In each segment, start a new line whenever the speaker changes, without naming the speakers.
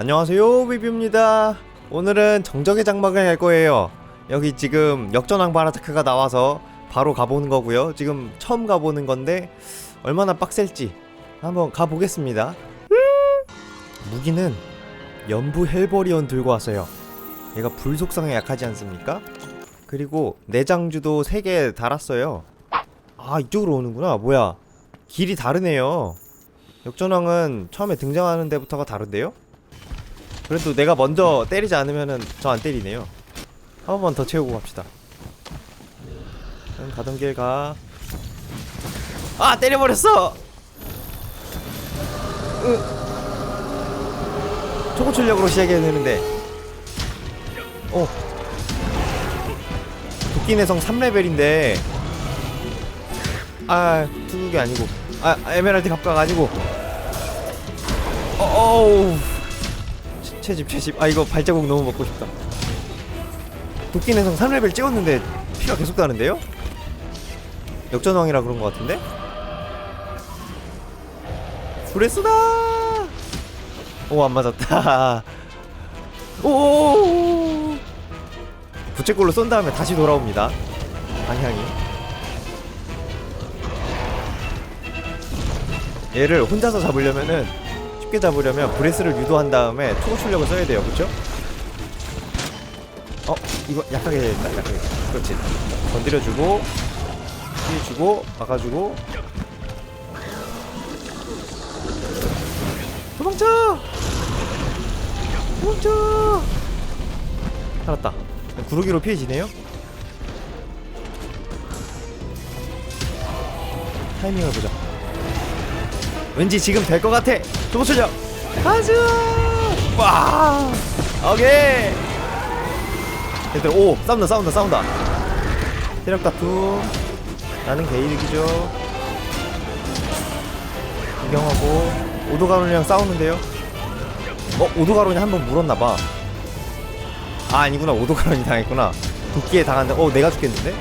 안녕하세요 비비입니다. 오늘은 정적의 장막을 갈 거예요. 여기 지금 역전왕 바라자크가 나와서 바로 가보는 거고요. 지금 처음 가보는 건데 얼마나 빡셀지 한번 가보겠습니다. 무기는 연부 헬버리온 들고 왔어요. 얘가 불 속성에 약하지 않습니까? 그리고 내장주도 3개 달았어요. 아 이쪽으로 오는구나. 뭐야. 길이 다르네요. 역전왕은 처음에 등장하는 데부터가 다른데요? 그래도 내가 먼저 때리지 않으면은 저 안 때리네요. 한 번만 더 채우고 갑시다. 응, 가던 길 가. 아 때려버렸어. 으. 초고 출력으로 시작해야 되는데. 어. 도끼 내성 3레벨인데. 아 투국이 아니고. 아 에메랄드 갑각 아니고. 어, 어우. 채- 채집 채집. 아 이거 발자국 너무 먹고 싶다. 도끼 내성 3레벨 찍었는데 피가 계속 나는데요? 역전왕이라 그런 것 같은데? 브레스다! 오 안 맞았다. 오 부채꼴로 쏜 다음에 다시 돌아옵니다. 방향이 얘를 혼자서 잡으려면은 쉽게 잡으려면 브레스를 유도한 다음에 초고 출력을 써야 돼요 그쵸? 어? 이거 약하게 해야 된다 약하게 그렇지 건드려주고 피해주고 막아주고 도망쳐! 도망쳐! 살았다 구르기로 피해지네요 타이밍을 보자 왠지 지금 될 것 같아. 조고 출력. 가자. 와. 오케이. 얘들 오 싸운다 싸운다 싸운다. 체력 다툼. 나는 개이득이죠. 구경하고 오도가론이랑 싸우는데요. 어 오도가론이 한 번 물었나봐. 아 아니구나 오도가론이 당했구나. 도끼에 당한데 어 내가 죽겠는데?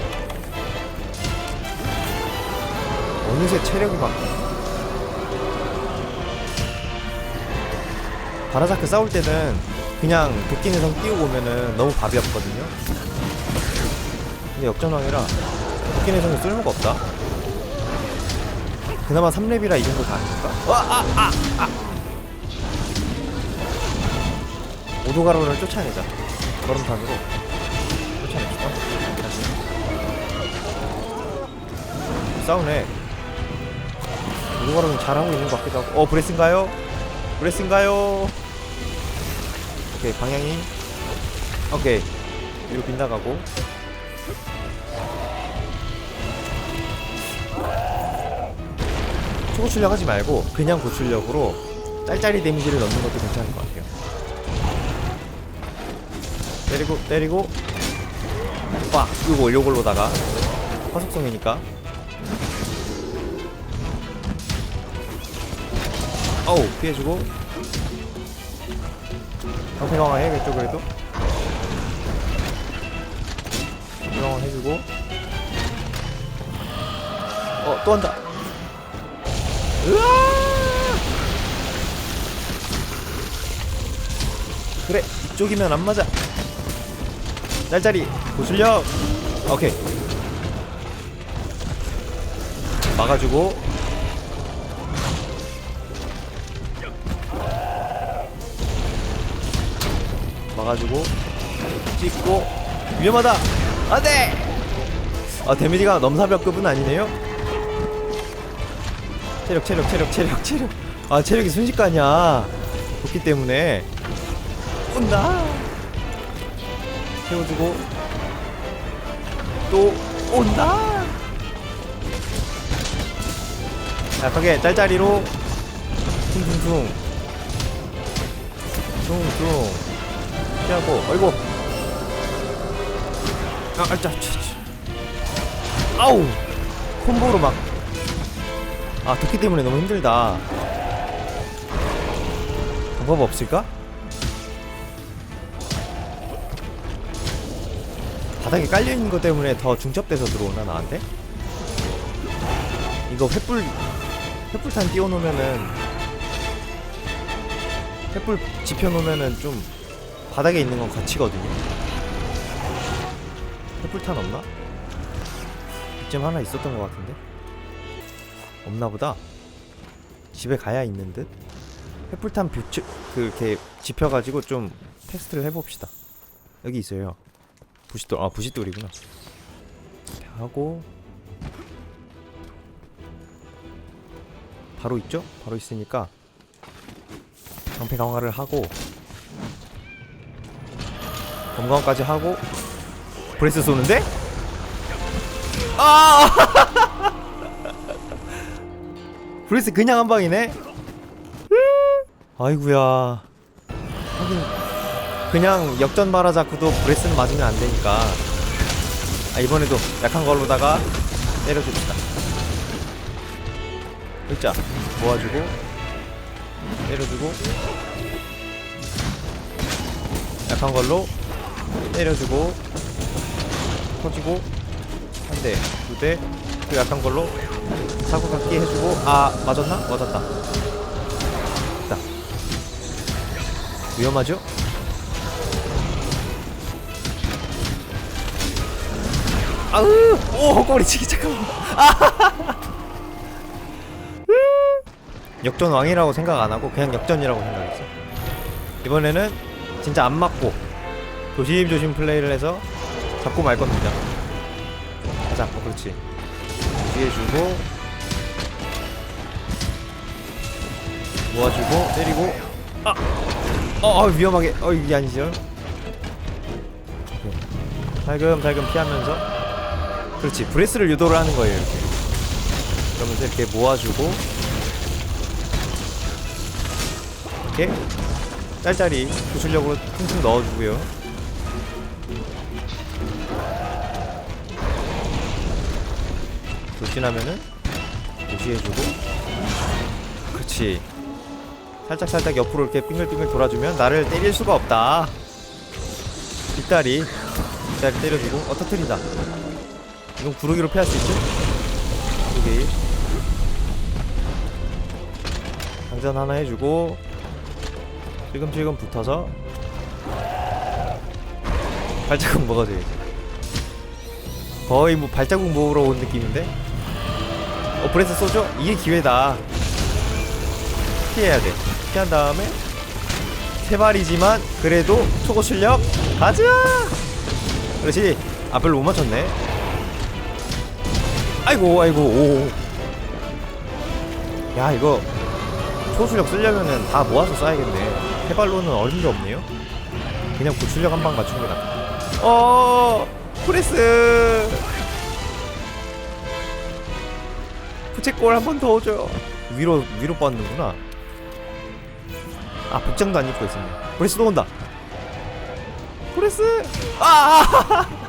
어느새 체력이 막 바라자크 싸울 때는 그냥 내성 띄우고 오면은 너무 밥이 없거든요. 근데 역전왕이라 내성이 쓸모가 없다. 그나마 3렙이라 이 정도 다 아닙니까? 와, 아, 아, 아. 오도가로를 쫓아내자. 걸음탄으로 쫓아냅시다. 다시. 싸우네. 오도가로는 잘하고 있는 것 같기도 하고. 어, 브레스인가요? 브레스인가요? 오케이 방향이. 오케이. 위로 빗나가고. 초고 출력 하지 말고 그냥 고출력으로 짤짤이 데미지를 넣는 것도 괜찮을 것 같아요. 때리고 때리고. 빡 이거 요걸로다가 화속성이니까 어우 피해주고. 방패 강화 해야겠죠 그래도? 방패 강화 해주고. 어 또 한다. 으아! 그래 이쪽이면 안 맞아. 짤짤이 고출력. 오케이. 막아주고 막아주고 찍고 위험하다! 안돼 아 데미지가 넘사벽급은 아니네요? 체력 체력 체력 체력 체력. 아 체력이 순식간이야. 도끼 때문에. 온다! 채워주고. 또 온다! 약하게 짤짤이로. 퉁퉁퉁 퉁퉁 피하고 어이구 아, 아, 짜, 차, 차. 아우 콤보로 막 아, 도끼 때문에 너무 힘들다. 방법 없을까? 바닥에 깔려있는 것 때문에 더 중첩돼서 들어오나, 나한테? 이거 횃불, 횃불탄 띄워놓으면은 횃불 지펴놓으면은 좀 바닥에 있는 건 거치거든요. 횃불탄 없나? 이쯤 하나 있었던 것 같은데? 없나 보다. 집에 가야 있는 듯? 횃불탄 뷰츠 그렇게 지펴가지고 좀 테스트를 해봅시다. 여기 있어요. 부싯돌 아 부싯돌이구나. 이렇게 하고. 바로 있죠? 바로 있으니까. 방패 강화를 하고 검광까지 하고 브레스 쏘는데? 아! 브레스 그냥 한 방이네? 아이구야 하긴 그냥 역전 바라자크도 브레스는 맞으면 안 되니까 아 이번에도 약한 걸로다가 때려줍시다 글자 모아주고 때려주고 약한 걸로 때려주고 터지고 한 대, 두 대, 그 약한 걸로 사고 갖기 해주고 아 맞았나? 맞았다. 됐다. 위험하죠? 아으! 오 꼬리치기 잠깐만. 아! 역전 왕이라고 생각 안 하고 그냥 역전이라고 생각했어. 이번에는 진짜 안 맞고 조심조심 플레이를 해서 잡고 말 겁니다. 가자, 어, 그렇지. 뒤에 주고 모아주고 때리고 아, 어, 어 위험하게, 어 이게 아니죠? 살금살금 피하면서 그렇지 브레스를 유도를 하는 거예요 이렇게. 그러면서 이렇게 모아주고 이렇게 짤짤이 구출력으로 퉁퉁 넣어주고요. 돌진하면은 무시해주고. 그렇지. 살짝살짝 옆으로 이렇게 빙글빙글 돌아주면 나를 때릴 수가 없다. 뒷다리. 뒷다리 때려주고. 어 터트린다. 이건 구르기로 피할 수 있죠? 구르기. 장전 하나 해주고 지금지금 붙어서 발자국 먹어줘야지. 거의 뭐 발자국 모으러 온 느낌인데 어 브레스 쏘죠? 이게 기회다. 피해야 돼. 피한 다음에 세 발이지만 그래도 초고 출력 가자! 그렇지. 아 별로 못 맞췄네. 아이고 아이고 오. 야 이거 초술력 쓰려면은 다 모아서 쏴야겠네. 세 발로는 어림도 없네요. 그냥 고출력 한 방 맞춘 게 낫다. 어 프레스 부채꼴 한 번더 오죠 위로 위로 뻗는구나. 아 복장도 안 입고 있었네. 브레스 또 온다. 브레스! 아, 아